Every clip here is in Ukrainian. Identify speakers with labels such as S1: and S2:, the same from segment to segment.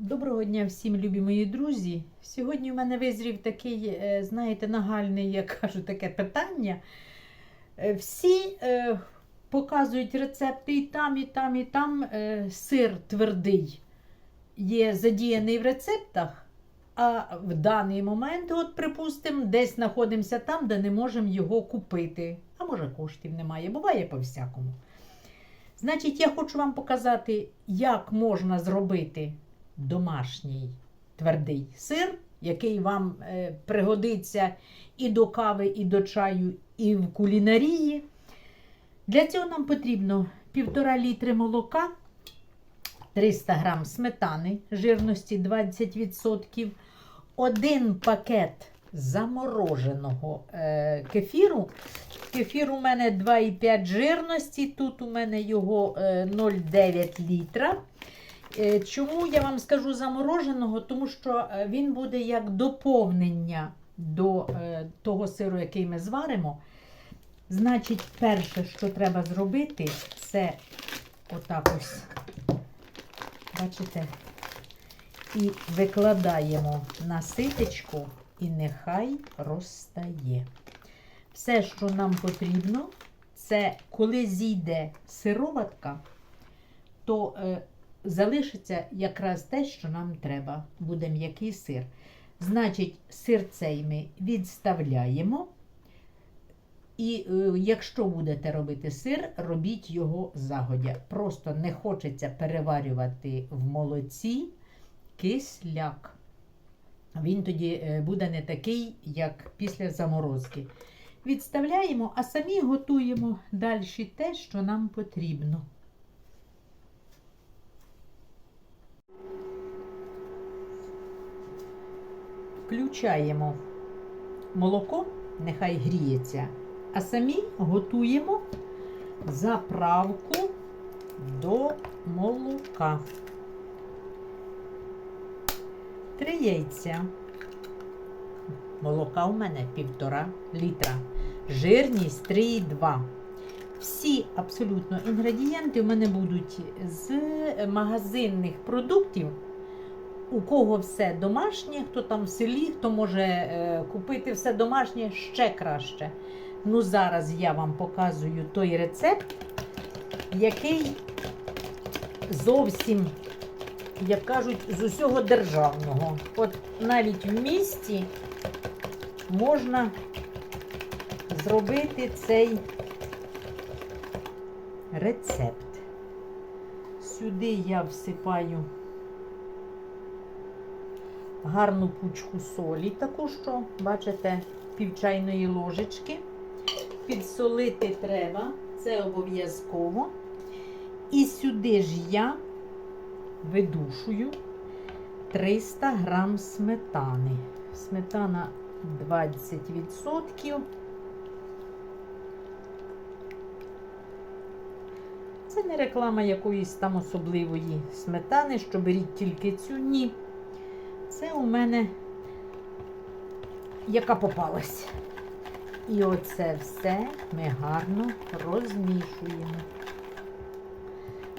S1: Доброго дня всім, любі мої друзі. Сьогодні в мене визрів такий, е, знаєте, нагальний, як кажу, таке питання. Е, Всі е, показують рецепти і там, і там, і там е, сир твердий є задіяний в рецептах, а в даний момент, от, припустимо, десь знаходимося там, де не можемо його купити. А може коштів немає, буває по-всякому. Значить, я хочу вам показати, як можна зробити домашній твердий сир, який вам е, пригодиться і до кави, і до чаю, і в кулінарії. Для цього нам потрібно 1,5 літри молока, 300 грам сметани жирності 20%, один пакет замороженого е, кефіру. Кефір у мене 2,5 жирності, тут у мене його е, 0,9 літра. Е, Чому я вам скажу замороженого? Тому що е, він буде як доповнення до е, того сиру, який ми зваримо. Значить, перше, що треба зробити, це отак ось, бачите, і викладаємо на ситечку, і нехай розстає. Все, що нам потрібно, це коли зійде сироватка, то залишиться якраз те, що нам треба. Буде м'який сир. Значить, сир цей ми відставляємо. І е, якщо будете робити сир, робіть його загодя. Просто не хочеться переварювати в молоці кисляк. Він тоді е, буде не такий, як після заморозки. Відставляємо, а самі готуємо далі те, що нам потрібно. Включаємо молоко, нехай гріється, а самі готуємо заправку до молока. Три яйця. Молока у мене півтора літра. Жирність 3,2. Всі абсолютно інгредієнти у мене будуть з магазинних продуктів. У кого все домашнє, хто там в селі, хто може е, купити все домашнє ще краще. Ну, зараз я вам показую той рецепт, який зовсім, як кажуть, з усього державного. От навіть в місті можна зробити цей рецепт. Сюди я всипаю гарну пучку солі, таку що, бачите, пів чайної ложечки. Підсолити треба, це обов'язково. І сюди ж я видушую 300 грам сметани. Сметана 20%. Це не реклама якоїсь там особливої сметани, що беріть тільки цю. Ні. Це у мене яка попалась. І оце все ми гарно розмішуємо.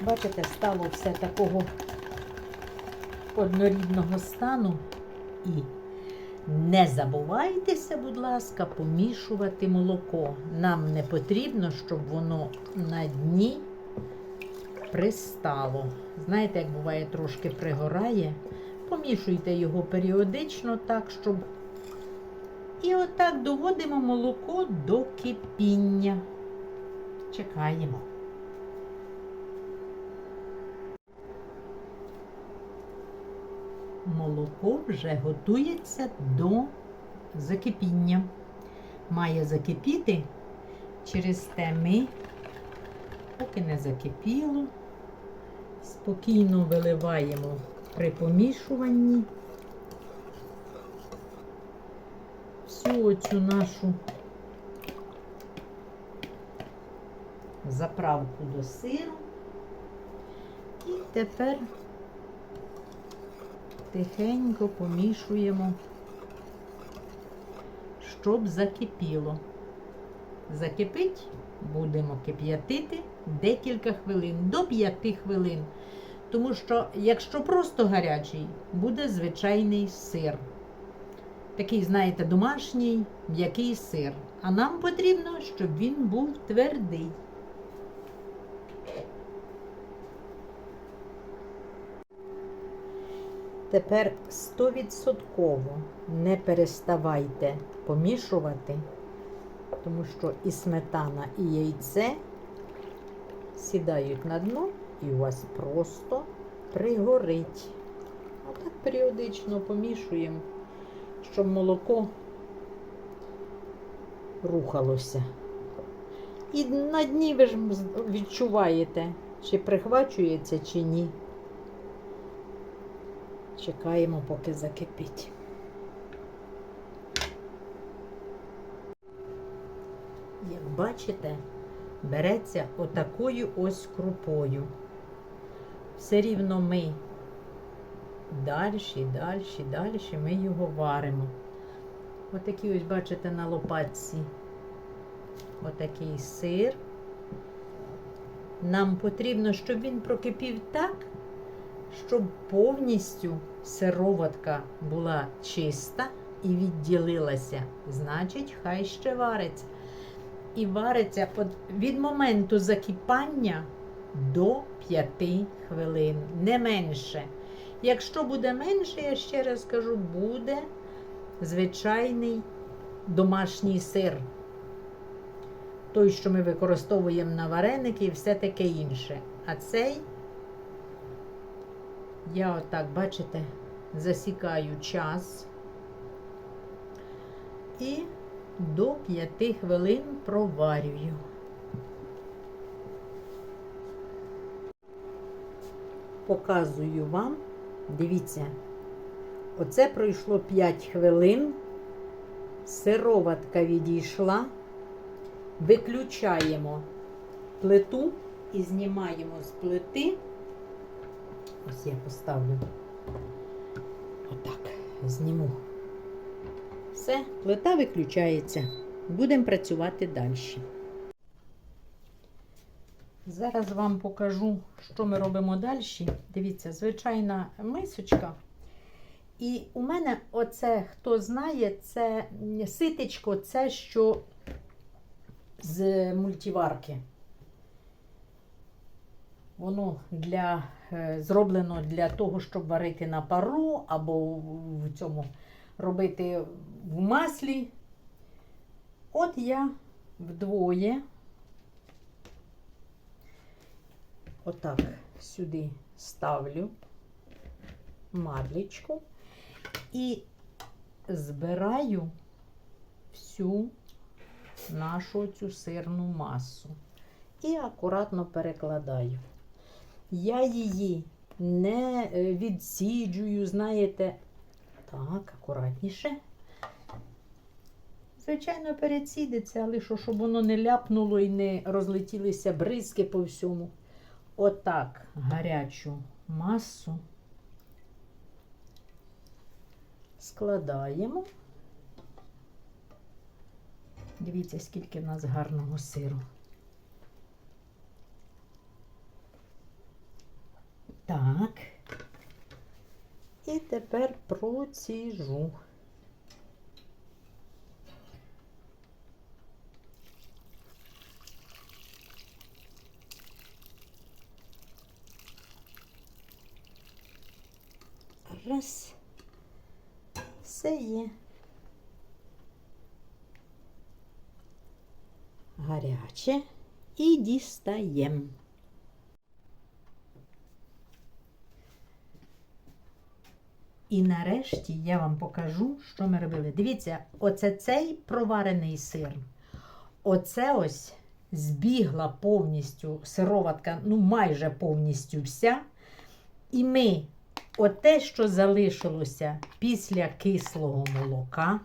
S1: Бачите, стало все такого однорідного стану. І не забувайтеся, будь ласка, помішувати молоко. Нам не потрібно, щоб воно на дні пристало. Знаєте, як буває, трошки пригорає. Помішуйте його періодично так, щоб. І отак доводимо молоко до кипіння. Чекаємо. Молоко вже готується до закипіння. Має закипіти, через те ми, поки не закипіло, спокійно виливаємо при помішуванні всю оцю нашу заправку до сиру. І тепер тихенько помішуємо, щоб закипіло. Закипить, будемо кип'ятити декілька хвилин, до 5 хвилин. Тому що, якщо просто гарячий, буде звичайний сир. Такий, знаєте, домашній, м'який сир. А нам потрібно, щоб він був твердий. Тепер 100% не переставайте помішувати, тому що і сметана, і яйце сідають на дно і у вас просто пригорить. Отак періодично помішуємо, щоб молоко рухалося. І на дні ви ж відчуваєте, чи прихвачується, чи ні. Чекаємо, поки закипить. Як бачите, береться отакою ось крупою. Все рівно ми далі, далі, далі ми його варимо. Отакий ось, бачите, на лопатці. Отакий сир. Нам потрібно, щоб він прокипів так, щоб повністю сироватка була чиста і відділилася. Значить, хай ще вариться. І вариться від моменту закипання до 5 хвилин, не менше. Якщо буде менше, я ще раз кажу, буде звичайний домашній сир. Той, що ми використовуємо на вареники і все таке інше. А цей я отак, бачите, засікаю час і до 5 хвилин проварюю. Показую вам, дивіться, оце пройшло 5 хвилин, сироватка відійшла, виключаємо плиту і знімаємо з плити. Ось я поставлю. Отак, зніму. Все, плита виключається. Будемо працювати далі. Зараз вам покажу, що ми робимо далі. Дивіться, звичайна мисочка. І у мене оце, хто знає, це ситечко, це що з мультиварки. Воно для, е, зроблено для того, щоб варити на пару або в цьому робити в маслі. От я вдвоє отак сюди ставлю мадлічку і збираю всю нашу цю сирну масу і акуратно перекладаю. Я її не е, відсіджую, знаєте, так, акуратніше. Звичайно, перецідиться, але що, щоб воно не ляпнуло і не розлетілися бризки по всьому. Отак гарячу масу складаємо. Дивіться, скільки в нас гарного сиру. Так. І тепер проціжу. Раз. Все є. Гаряче і дістаємо. І нарешті я вам покажу, що ми робили. Дивіться, оце цей проварений сир. Оце ось збігла повністю сироватка, ну майже повністю вся. І ми оте, що залишилося після кислого молока,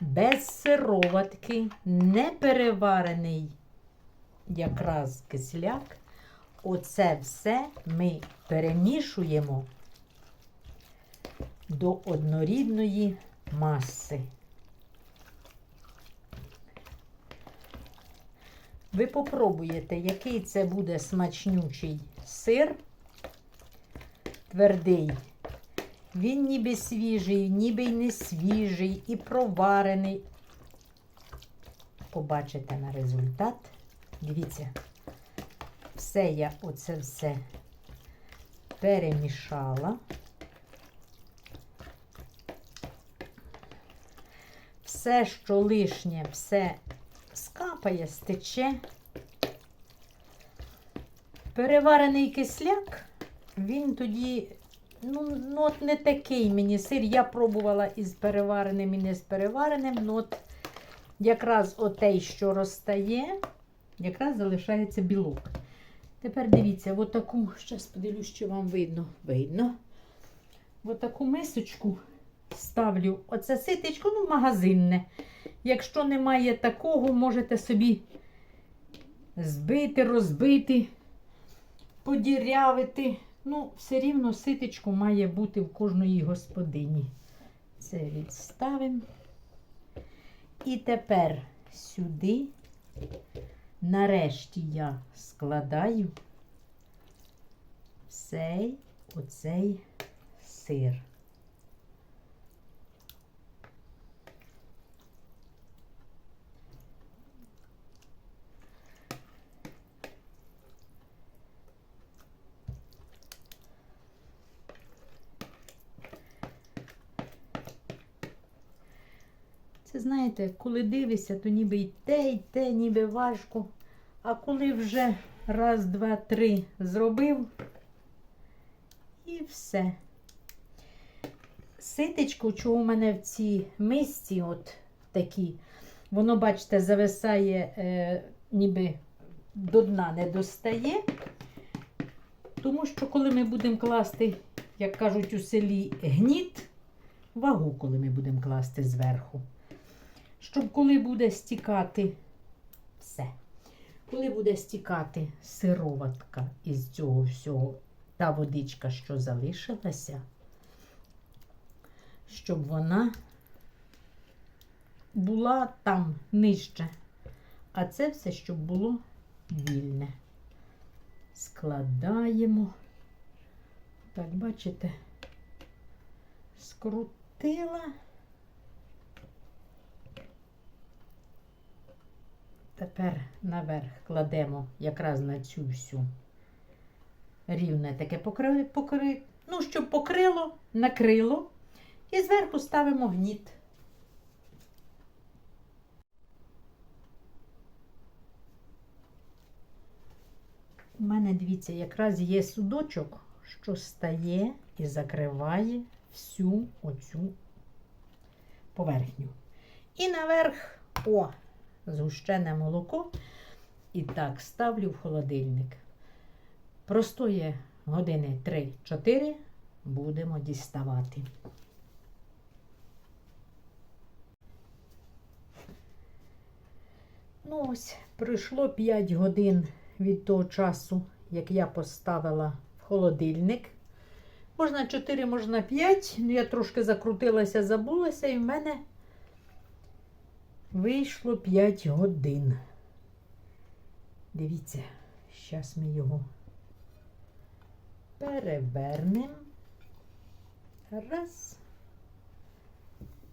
S1: без сироватки, не переварений якраз кисляк, оце все ми перемішуємо до однорідної маси. Ви попробуєте, який це буде смачнючий сир. Твердий. Він ніби свіжий, ніби й не свіжий, і проварений. Побачите на результат. Дивіться, все я оце все перемішала. Все, що лишнє, все скапає, стече. Переварений кисляк, він тоді, ну, ну от не такий мені сир. Я пробувала із перевареним і не з перевареним. Ну от якраз отей, що розтає, якраз залишається білок. Тепер дивіться, отаку, зараз подивлюсь, що вам видно. Видно. Отаку мисочку ставлю оце ситечко, ну, магазинне. Якщо немає такого, можете собі збити, розбити, подірявити. Ну, все рівно ситечко має бути в кожної господині. Це відставимо. І тепер сюди, нарешті, я складаю цей оцей сир. Це знаєте, коли дивишся, то ніби й те, й те, ніби важко. А коли вже раз, два, три зробив, і все. Ситечко, що у мене в цій мисці, от такі, воно, бачите, зависає, е, ніби до дна не достає. Тому що, коли ми будемо класти, як кажуть у селі, гніт, вагу, коли ми будемо класти зверху. Щоб коли буде стікати все. Коли буде стікати сироватка із цього всього, та водичка, що залишилася, щоб вона була там нижче. А це все, щоб було вільне. Складаємо. Так, бачите, скрутила. Тепер наверх кладемо якраз на цю всю рівне таке покри... покри... ну, щоб покрило, накрило. І зверху ставимо гніт. У мене, дивіться, якраз є судочок, що стає і закриває всю оцю поверхню. І наверх, о, згущене молоко. І так ставлю в холодильник. Простоє години 3-4, будемо діставати. Ну ось, пройшло 5 годин від того часу, як я поставила в холодильник. Можна 4, можна 5. Ну, я трошки закрутилася, забулася, і в мене вийшло 5 годин. Дивіться, зараз ми його перевернемо. Раз.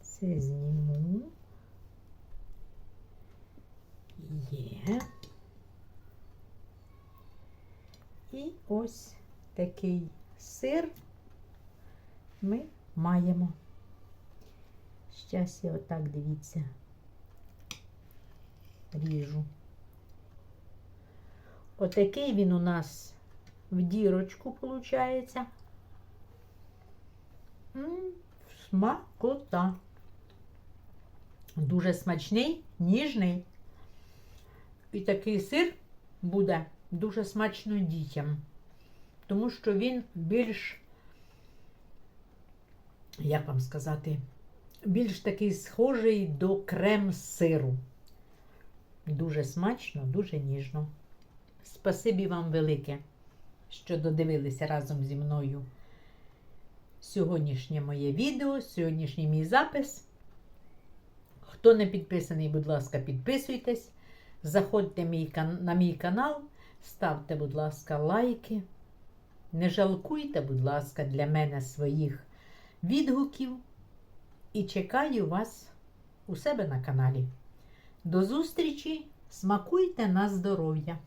S1: Це зніму. Є. І ось такий сир ми маємо. Щас я отак дивіться, ріжу. Отакий він у нас в дірочку виходить. Смакота. Дуже смачний, ніжний. І такий сир буде дуже смачно дітям, тому що він більш, як вам сказати, більш такий схожий до крем-сиру. Дуже смачно, дуже ніжно. Спасибі вам велике, що додивилися разом зі мною сьогоднішнє моє відео, сьогоднішній мій запис. Хто не підписаний, будь ласка, підписуйтесь. Заходьте на мій канал, ставте, будь ласка, лайки. Не жалкуйте, будь ласка, для мене своїх відгуків і чекаю вас у себе на каналі. До зустрічі! Смакуйте на здоров'я!